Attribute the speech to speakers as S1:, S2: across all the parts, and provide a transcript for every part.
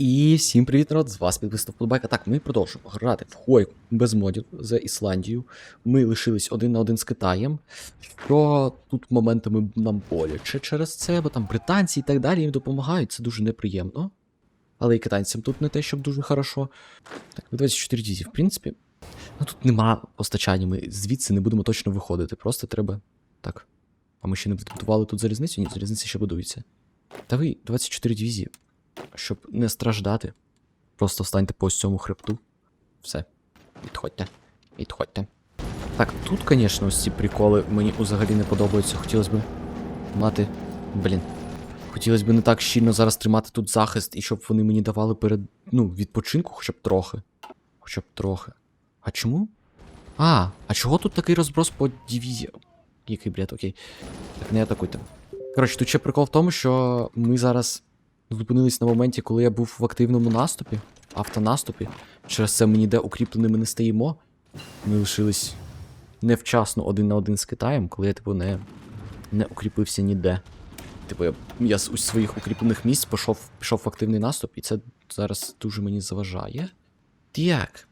S1: І всім привіт, народ! З вас підписав Подбайка. Так, ми продовжуємо грати в Хойку без модів за Ісландію. Ми лишились один на один з Китаєм. Що тут моментами нам боляче через це, бо там британці і так далі їм допомагають, це дуже неприємно. Але і китайцям тут не те, щоб дуже хорошо. Так, ми 24 дізі, в принципі. Ну тут нема постачання, ми звідси не будемо точно виходити. Просто треба. Так. А ми ще не відбудували тут залізницю? Ні, залізниця ще будується. Та ви 24 дивізії. Щоб не страждати. Просто встаньте по ось цьому хребту. Все. Відходьте. Відходьте. Так, тут, звісно, ось ці приколи мені взагалі не подобаються. Хотілося б мати. Блін. Хотілося б не так щільно зараз тримати тут захист, і щоб вони мені давали перед. Ну, відпочинку хоча б трохи. Хоча б трохи. А чому? А, а чого тут такий розброс по дивізіям? Який бред, окей. Так, не атакуйте. Коротше, тут ще прикол в тому, що ми зараз зупинились на моменті, коли я був в активному наступі, автонаступі. Через це ми ніде укріпленими не стоїмо. Ми лишились невчасно один на один з Китаєм, коли я, типу, не, не укріпився ніде. Типу, я, я з своїх укріплених місць пішов, пішов в активний наступ, і це зараз дуже мені заважає. Так,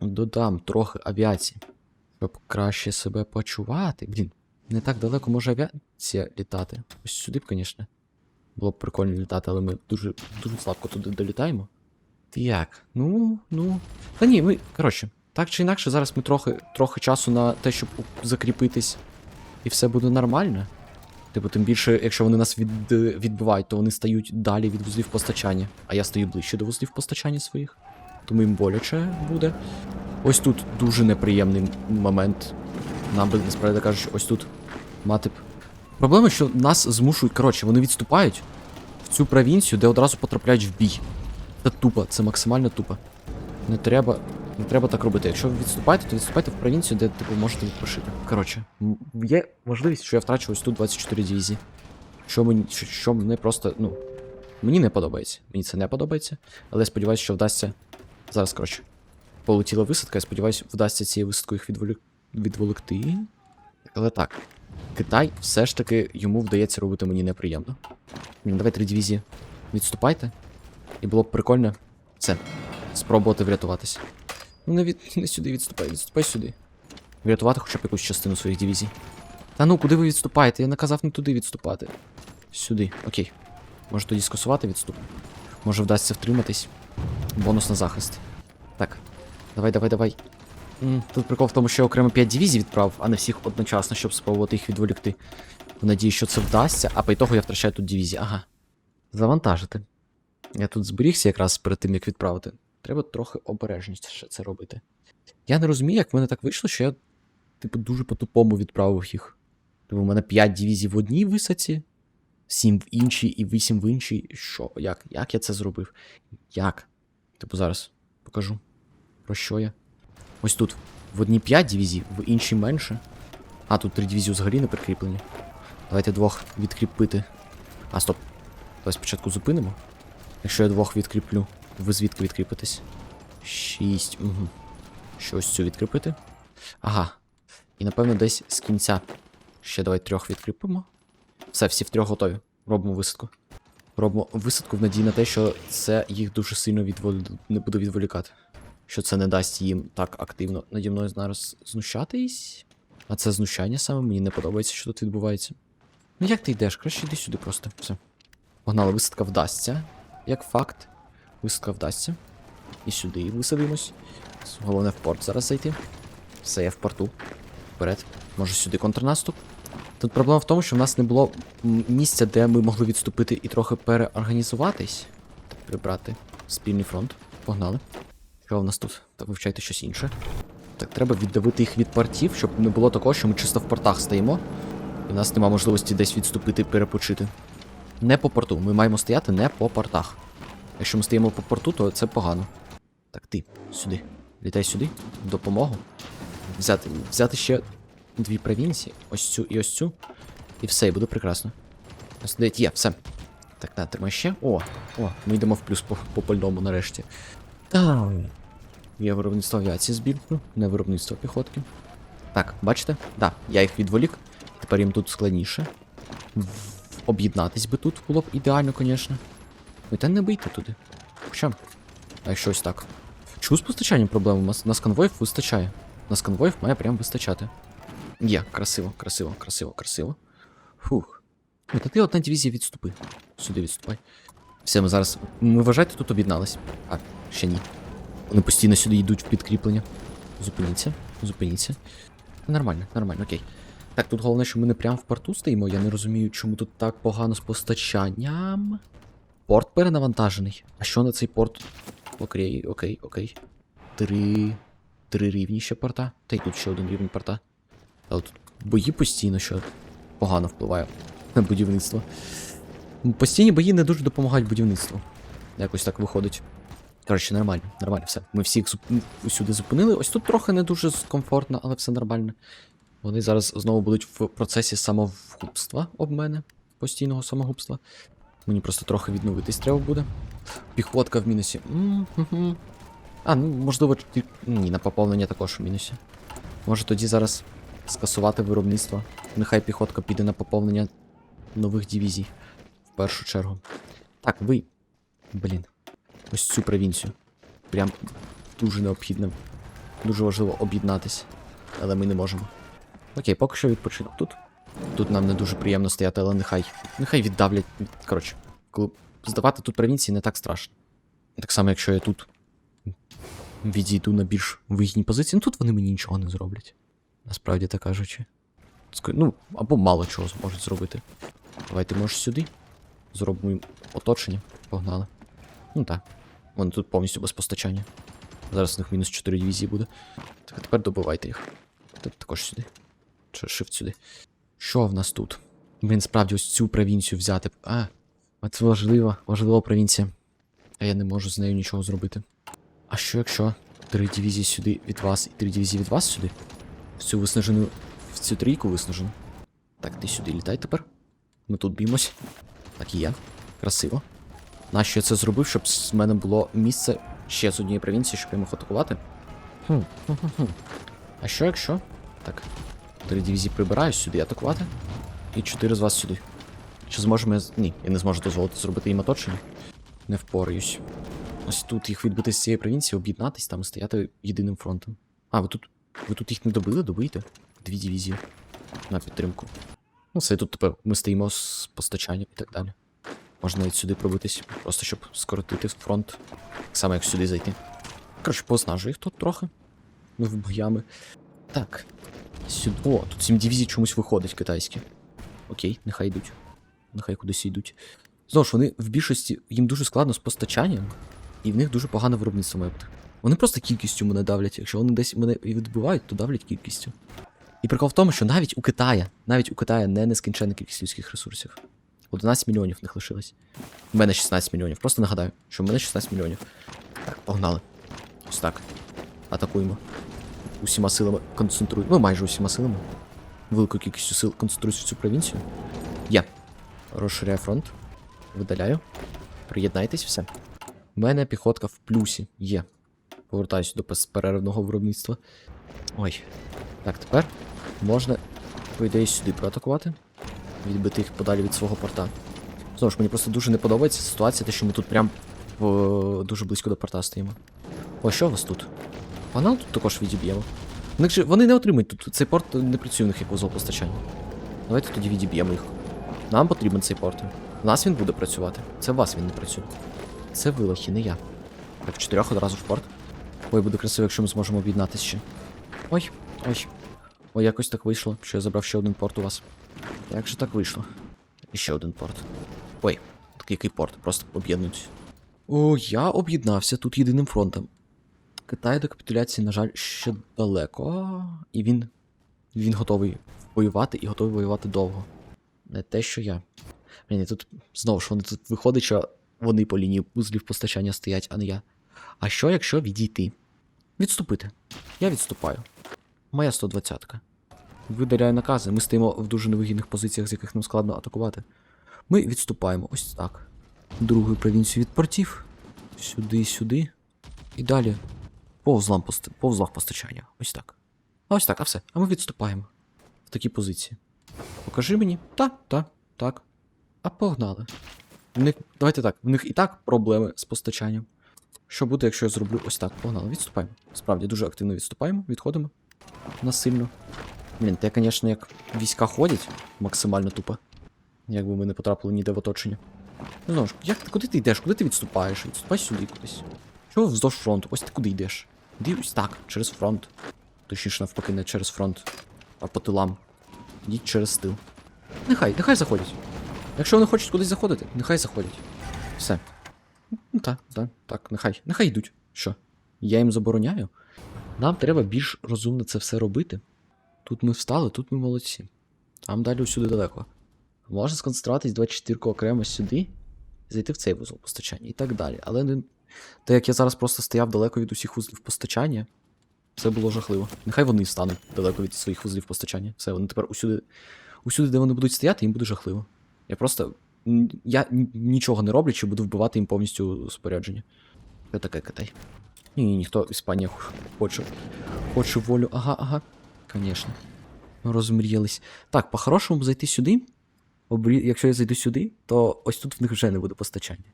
S1: додам трохи авіації, щоб краще себе почувати. Блін, не так далеко може авіація літати. Ось сюди б, звісно. Було б прикольно літати, але ми дуже дуже слабко туди долітаємо. Так, ну, ну. Та ні, ми. Коротше, так чи інакше, зараз ми трохи трохи часу на те, щоб закріпитись, і все буде нормально. Типу, тим більше, якщо вони нас від, відбивають, то вони стають далі від вузлів постачання. А я стою ближче до вузлів постачання своїх. Тому їм боляче буде. Ось тут дуже неприємний момент. Нам би насправді кажучи, ось тут мати б. Проблема, що нас змушують, коротше, вони відступають в цю провінцію, де одразу потрапляють в бій. Це тупо, це максимально тупо. Не треба. Не треба так робити. Якщо ви відступаєте, то відступайте в провінцію, де типу можете відпочити. Коротше, є можливість, що я втрачу ось тут 24 дивізії. Що мені, що, що мене просто, ну. Мені не подобається. Мені це не подобається. Але я сподіваюся, що вдасться. Зараз, коротше. Полетіла висадка, я сподіваюся, вдасться цією висадкою їх відволік... відволікти. Але так. Китай все ж таки йому вдається робити мені неприємно. Блін, давай три дивізії. Відступайте. І було б прикольно це. Спробувати врятуватися. Ну не, від... не сюди відступай, відступай сюди. Врятувати хоча б якусь частину своїх дивізій. Та ну, куди ви відступаєте? Я наказав не туди відступати. Сюди, окей. Може тоді скасувати відступ. Може вдасться втриматись. Бонус на захист. Так. Давай, давай, давай. Тут прикол в тому, що я окремо 5 дивізій відправив, а не всіх одночасно, щоб спробувати їх відволікти. В надії, що це вдасться, а по ітогу я втрачаю тут дивізії. Ага. Завантажити. Я тут зберігся якраз перед тим, як відправити. Треба трохи обережніше це робити. Я не розумію, як в мене так вийшло, що я, типу, дуже по-тупому відправив їх. Типу, у мене 5 дивізій в одній висадці, 7 в іншій і 8 в іншій. Що? Як? Як я це зробив? Як? Типу, зараз покажу. Про що я? Ось тут. В одній 5 дивізій, в іншій менше. А, тут 3 дивізії взагалі не прикріплені. Давайте двох відкріпити. А, стоп. Давай спочатку зупинимо. Якщо я двох відкріплю, ви звідки відкріпитесь? Шість. Угу. Що ось цю відкріпити? Ага. І напевно десь з кінця. Ще давай трьох відкріпимо. Все, всі втрьох готові. Робимо висадку. Робимо висадку в надії на те, що це їх дуже сильно відвол... не буде відволікати. Що це не дасть їм так активно наді мною зараз знущатись. А це знущання саме мені не подобається, що тут відбувається. Ну як ти йдеш? Краще йди сюди просто. Все. Погнали, висадка вдасться. Як факт. Висадка вдасться. І сюди висадимось. Головне в порт зараз зайти. Все, я в порту. Вперед. Може сюди контрнаступ. Тут проблема в тому, що в нас не було місця, де ми могли відступити і трохи переорганізуватись. Прибрати спільний фронт. Погнали. Що в нас тут? Так, вивчайте щось інше. Так, треба віддавити їх від портів, щоб не було такого, що ми чисто в портах стоїмо. І в нас нема можливості десь відступити перепочити. Не по порту. Ми маємо стояти не по портах. Якщо ми стоїмо по порту, то це погано. Так, ти, сюди. Літай сюди. Допомогу. Взяти, взяти ще дві провінції. Ось цю і ось цю. І все, і буде прекрасно. Ось є, все. Так, на, тримай ще. О, о, ми йдемо в плюс по, по пальному нарешті. Так. Я виробництво авіації збіркну, не виробництво піхотки. Так, бачите? Так, я їх відволік. Тепер їм тут складніше. Об'єднатись би тут було б ідеально, звісно. Ви та не бийте туди. Хоча. А щось так. Чому з постачанням проблема? У нас, конвоїв вистачає. Нас конвоїв має прям вистачати. Є, красиво, красиво, красиво, красиво. Фух. Ну, та ти одна дивізія відступи. Сюди відступай. Все, ми зараз. Ми вважаєте, тут об'єднались. А, ще ні. Вони постійно сюди йдуть в підкріплення. Зупиніться, зупиніться. Нормально, нормально, окей. Так, тут головне, що ми не прямо в порту стоїмо. Я не розумію, чому тут так погано з постачанням. Порт перенавантажений. А що на цей порт? Окей, окей, окей. Три. Три рівні ще порта. Та й тут ще один рівень порта. Але тут бої постійно, що погано впливає на будівництво. Постійні бої не дуже допомагають будівництву. Якось так виходить. Коротше, нормально, нормально, все. Ми всіх зуп... усюди зупинили. Ось тут трохи не дуже комфортно, але все нормально. Вони зараз знову будуть в процесі самогубства об мене. Постійного самогубства. Мені просто трохи відновитись треба буде. Піхотка в мінусі. А, ну можливо, ні, на поповнення також в мінусі. Може тоді зараз скасувати виробництво. Нехай піхотка піде на поповнення нових дивізій. В першу чергу. Так, ви. Блін. Ось цю провінцію. Прям дуже необхідно. Дуже важливо об'єднатись. Але ми не можемо. Окей, поки що відпочинок тут. Тут нам не дуже приємно стояти, але нехай. Нехай віддавлять. Коротше, коли здавати тут провінції не так страшно. Так само, якщо я тут відійду на більш вигідні позиції, ну тут вони мені нічого не зроблять. Насправді так кажучи. Ну, або мало чого зможуть зробити. Давайте, може, сюди. Зробимо оточення. Погнали. Ну так. Вони тут повністю без постачання. Зараз у них мінус 4 дивізії буде. Так, а тепер добивайте їх. Тут також сюди. Чи shift сюди. Що в нас тут? Блін, справді ось цю провінцію взяти. А, це важлива, важлива провінція. А я не можу з нею нічого зробити. А що якщо три дивізії сюди від вас і три дивізії від вас сюди? В цю виснажену. В цю трійку виснажену. Так, ти сюди літай тепер. Ми тут б'ємось. Так і є. Красиво. Нащо я це зробив, щоб з мене було місце ще з однієї провінції, щоб я мог атакувати? Хм, хм, хм. А що якщо? Так. Три дивізії прибираю сюди атакувати. І чотири з вас сюди. Чи зможемо я. Ні, я не зможу дозволити зробити їм оточення. Не впораюсь. Ось тут їх відбити з цієї провінції, об'єднатись там і стояти єдиним фронтом. А, ви тут. Ви тут їх не добили, добийте. Дві дивізії. На підтримку. Ну, все, тут тепер ми стоїмо з постачанням і так далі. Можна навіть сюди пробитись, просто щоб скоротити фронт. Так само, як сюди зайти. Коротше, познажу їх тут трохи. Ну, в боями. Так. Сюди. О, тут сім дивізій чомусь виходить китайські. Окей, нехай йдуть. Нехай кудись йдуть. Знову ж, вони в більшості їм дуже складно з постачанням, і в них дуже погане виробництво має. Вони просто кількістю мене давлять. Якщо вони десь мене і відбивають, то давлять кількістю. І прикол в тому, що навіть у Китая, навіть у Китая не нескінченна кількість людських ресурсів. 11 мільйонів них лишилось. У мене 16 мільйонів. Просто нагадаю, що в мене 16 мільйонів. Так, погнали. Ось так. Атакуємо. Усіма силами концентруємо. Ну, майже усіма силами. Великою кількістю сил концентруюсь в цю провінцію. Я. Розширяю фронт. Видаляю. Приєднайтесь, все. У мене піхотка в плюсі є. Повертаюся до безперервного виробництва. Ой. Так, тепер можна, по ідеї, сюди проатакувати. Відбити їх подалі від свого порта. Знову ж, мені просто дуже не подобається ситуація, те, що ми тут прям о, дуже близько до порта стоїмо. О, що у вас тут? Панал тут також відіб'ємо. Вони не отримують тут. Цей порт не працює у них як вузол постачання. Давайте тоді відіб'ємо їх. Нам потрібен цей порт. У нас він буде працювати. Це у вас він не працює. Це ви лохи, не я. Так, в чотирьох одразу в порт. Ой, буде красиво, якщо ми зможемо об'єднатися ще. Ой, ой. Ой, якось так вийшло, що я забрав ще один порт у вас. Як же так вийшло? Ще один порт. Ой, так який порт? Просто об'єднуюсь. О, я об'єднався тут єдиним фронтом. Китай до капітуляції, на жаль, ще далеко. І він. Він готовий воювати і готовий воювати довго. Не те, що я. Блін, тут знову ж вони тут виходить, що вони по лінії вузлів постачання стоять, а не я. А що, якщо відійти? Відступити. Я відступаю. Моя 120-ка. Видаляю накази. Ми стоїмо в дуже невигідних позиціях, з яких нам складно атакувати. Ми відступаємо ось так. Другу провінцію від портів. Сюди, сюди. І далі. По узлам пост... по постачання. Ось так. А ось так, а все. А ми відступаємо. В такі позиції. Покажи мені. Та, та, так. А погнали. В них, давайте так, в них і так проблеми з постачанням. Що буде, якщо я зроблю ось так? Погнали, відступаємо. Справді дуже активно відступаємо, відходимо. Насильно. Блін, те, звісно, як війська ходять, максимально тупо. Якби ми не потрапили ніде в оточення. Ну знову ж, як куди ти йдеш? Куди ти відступаєш? Відступай сюди кудись. Чого вздовж фронту? Ось ти куди йдеш? Іди так, через фронт. Точніше, навпаки, не через фронт, а по тилам. Йдіть через тил. Нехай, нехай заходять. Якщо вони хочуть кудись заходити, нехай заходять. Все. Ну так, так, так, нехай. Нехай йдуть. Що? Я їм забороняю. Нам треба більш розумно це все робити. Тут ми встали, тут ми молодці. Там далі усюди далеко. Можна сконцентруватись 24 окремо сюди, зайти в цей вузол постачання і так далі. Але не... те, як я зараз просто стояв далеко від усіх вузлів постачання, це було жахливо. Нехай вони стануть далеко від своїх вузлів постачання. Все, вони тепер усюди, усюди, де вони будуть стояти, їм буде жахливо. Я просто. Я нічого не роблячи, буду вбивати їм повністю спорядження. Що таке Китай? Ні, ні, ніхто Іспанія хоче. Хоче волю. Ага, ага. Звісно. Розмріялись. Так, по-хорошому зайти сюди. Обрі... Якщо я зайду сюди, то ось тут в них вже не буде постачання.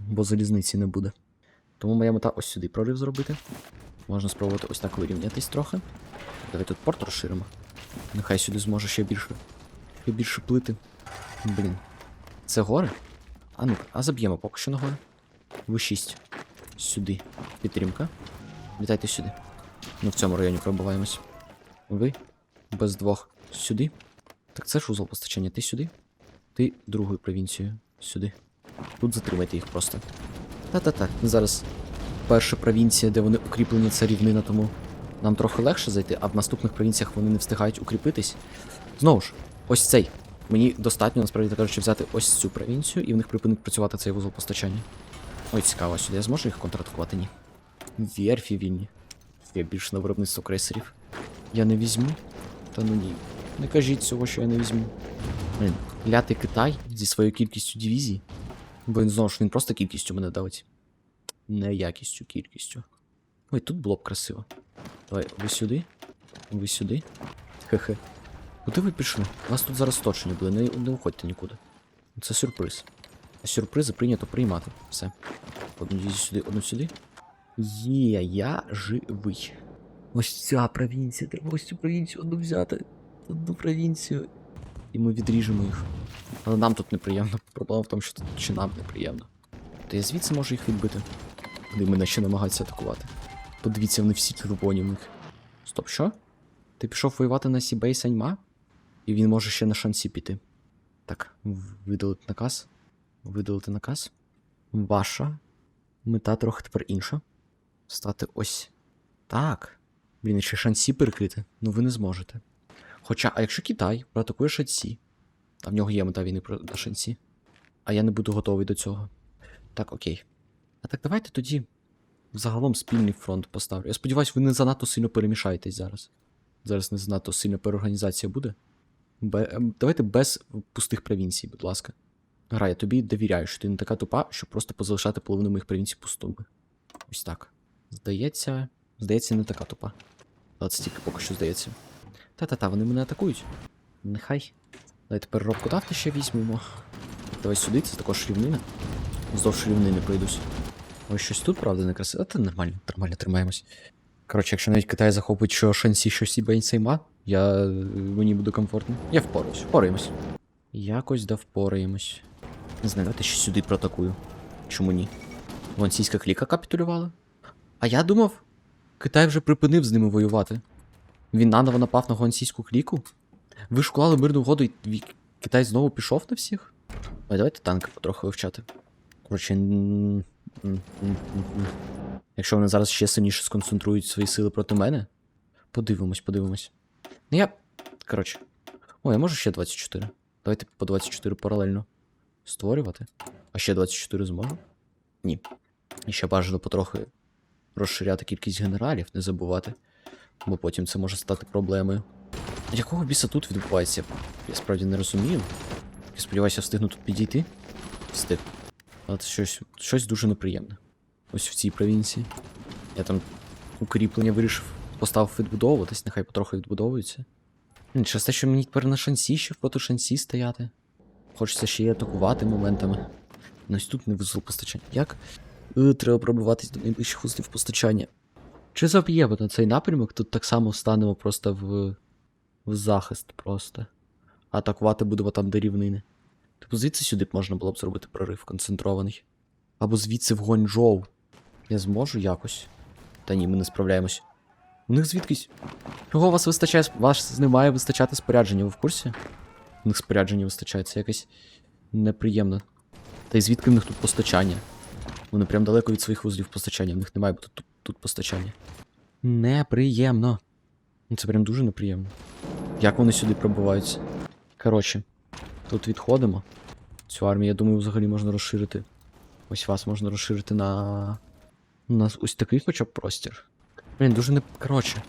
S1: Бо залізниці не буде. Тому моя мета ось сюди прорив зробити. Можна спробувати ось так вирівнятись трохи. Давай тут порт розширимо. Нехай сюди зможе ще більше. Ще більше плити. Блін. Це гори? А ну, а заб'ємо поки що на гори. Ви 6. Сюди. Підтримка. Вітайте сюди. Ми в цьому районі пробуваємось. Ви без двох сюди. Так це ж узол постачання. Ти сюди. Ти другою провінцією. Сюди. Тут затримайте їх просто. Та-та-та. Зараз перша провінція, де вони укріплені, це рівнина, тому нам трохи легше зайти, а в наступних провінціях вони не встигають укріпитись. Знову ж, ось цей. Мені достатньо, насправді так кажучи, взяти ось цю провінцію, і в них припинить працювати цей вузол постачання. Ой, цікаво, сюди я зможу їх контратакувати? Ні. Верфі вільні. Я більше на виробництво крейсерів. Я не візьму. Та ну ні. Не кажіть цього, що я не візьму. Блін, клятий Китай зі своєю кількістю дивізій. Бо він знову ж він просто кількістю мене давить. Не якістю, кількістю. Ой, тут було б красиво. Давай, ви сюди. Ви сюди. Хе-хе. Куди ви пішли? У вас тут зараз точно буде, не, не уходьте нікуди. Це сюрприз. А сюрпризи прийнято приймати. Все. Одну сюди, одну сюди. Є, я живий. Ось ця провінція, треба ось цю провінцію одну взяти. Одну провінцію. І ми відріжемо їх. Але нам тут неприємно. Проблема в тому, що тут чи нам неприємно. То я звідси можу їх відбити. Вони мене ще намагаються атакувати. Подивіться, вони всі червоні в них. Стоп, що? Ти пішов воювати на Сібей Саньма? І він може ще на шансі піти. Так, видалити наказ. Видалити наказ. Ваша мета трохи тепер інша. Стати ось так. Блін, ще шансі перекрити. Ну ви не зможете. Хоча, а якщо Китай проатакує шансі, а в нього є мета війни про- шансі, а я не буду готовий до цього. Так, окей. А так давайте тоді загалом спільний фронт поставлю. Я сподіваюся, ви не занадто сильно перемішаєтесь зараз. Зараз не занадто сильна переорганізація буде. Бе... ем, Давайте без пустих провінцій, будь ласка. Гра, я тобі довіряю, що ти не така тупа, щоб просто позалишати половину моїх провінцій пустими. Ось так. Здається. Здається, не така тупа. Але це тільки поки що здається. Та-та-та, вони мене атакують. Нехай. Тепер робку нафти ще візьмемо. Давай сюди, це також рівнина. Вздовж рівнини пройдусь. Ось щось тут, правда, не красиво. Та нормально, нормально тримаємось. Коротше, якщо навіть Китай захопить, що шансі щось і сейма, я мені буде комфортно. Я впораюсь, впораємось. Якось да впораємось. Не знаю, давайте ще сюди протакую. Чому ні? Вансійська кліка капітулювала? А я думав, Китай вже припинив з ними воювати. Він наново напав на гуансійську кліку? Ви ж уклали мирну угоду, і Китай знову пішов на всіх? А давайте танки потроху вивчати. Коротше. Якщо вони зараз ще сильніше сконцентрують свої сили проти мене. Подивимось, подивимось. Ну я. Коротше. О, я можу ще 24. Давайте по 24 паралельно створювати. А ще 24 зможу? Ні. І ще бажано потрохи розширяти кількість генералів, не забувати. Бо потім це може стати проблемою. Якого біса тут відбувається? Я справді не розумію. Я сподіваюся, встигну тут підійти. Встиг. Але це щось, щось дуже неприємне. Ось в цій провінції. Я там укріплення вирішив, поставив відбудовуватись, нехай потроху відбудовується. Через те, що мені тепер на шансі ще проти шансі стояти. Хочеться ще й атакувати моментами. Ну ось тут не вузол постачання. Як? Треба пробиватись до найближчих узлів постачання. Чи заб'ємо на цей напрямок? Тут так само станемо просто в, в захист просто. Атакувати будемо там, де рівнини. Типу звідси сюди б можна було б зробити прорив концентрований. Або звідси в Гончжоу. Я зможу якось. Та ні, ми не справляємось. У них звідкись. Чого у вас вистачає? Вас не має вистачати спорядження, ви в курсі? У них спорядження вистачає, це якось неприємно. Та й звідки в них тут постачання? Вони прям далеко від своїх вузлів постачання, в них немає бути тут, тут постачання. Неприємно. Ну це прям дуже неприємно. Як вони сюди пробиваються? Коротше, тут відходимо. Цю армію, я думаю, взагалі можна розширити. Ось вас можна розширити на. На ось такий хоча б простір. Блін, дуже не. Коротше.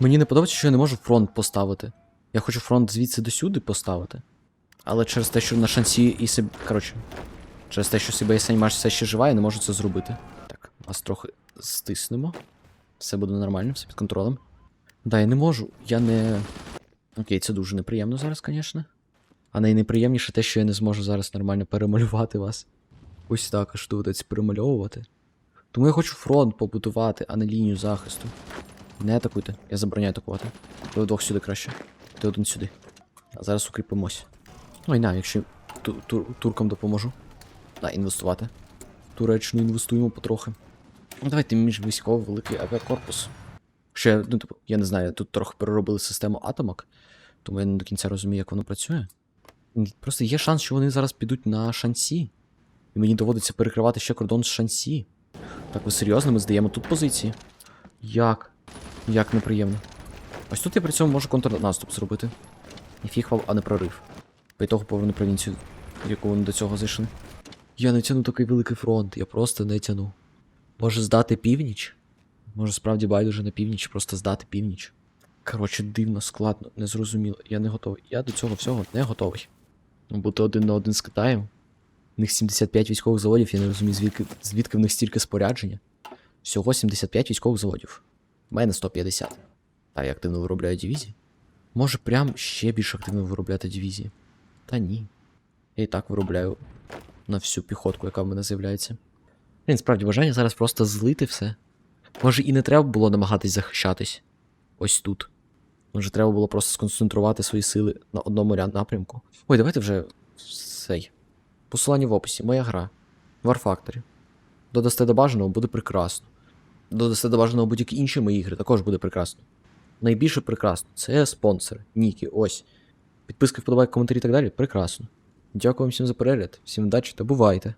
S1: Мені не подобається, що я не можу фронт поставити. Я хочу фронт звідси до сюди поставити. Але через те, що на шансі і себе. Коротше. Через те, що себе Сеймаш все ще жива, я не можу це зробити. Так, нас трохи стиснемо. Все буде нормально, все під контролем. Да, я не можу. Я не. Окей, це дуже неприємно зараз, звісно. А найнеприємніше те, що я не зможу зараз нормально перемалювати вас. Ось так, аж доведеться перемальовувати. Тому я хочу фронт побудувати, а не лінію захисту. Не атакуйте, я забороняю атакувати. Ви вдвох сюди краще. Ти один сюди. А зараз укріпимось. Ой, на, якщо ту- ту- туркам допоможу. Да, інвестувати. Туреччину інвестуємо потрохи. Ну, давайте між військовий великий авіакорпус. Ще, ну, типу, я не знаю, тут трохи переробили систему атомок, тому я не до кінця розумію, як воно працює. Просто є шанс, що вони зараз підуть на шансі. І мені доводиться перекривати ще кордон з шансі. Так, ви серйозно, ми здаємо тут позиції. Як? Як неприємно. Ось тут я при цьому можу контрнаступ зробити. І фіг вам, а не прорив. По того поверну провінцію, в яку вони до цього зайшли. Я не тяну такий великий фронт, я просто не тяну. Може здати північ? Може справді байдуже на північ, просто здати північ. Коротше, дивно, складно, незрозуміло. Я не готовий. Я до цього всього не готовий. Бути один на один з Китаєм. У них 75 військових заводів, я не розумію, звідки, звідки в них стільки спорядження. Всього 75 військових заводів. У мене 150. А я активно виробляю дивізії. Може прям ще більш активно виробляти дивізії. Та ні. Я і так виробляю на всю піхотку, яка в мене з'являється. Блін, справді бажання зараз просто злити все. Може і не треба було намагатись захищатись. Ось тут. Може, треба було просто сконцентрувати свої сили на одному ряд напрямку. Ой, давайте вже цей. Посилання в описі, моя гра. Warfactory. Додасте до бажаного буде прекрасно. Додасте до бажаного будь-які інші мої ігри, також буде прекрасно. Найбільше прекрасно. Це спонсори, Ніки, ось. Підписки, вподобайки, коментарі і так далі. Прекрасно. Дякую всім за перегляд, всім удачі та бувайте!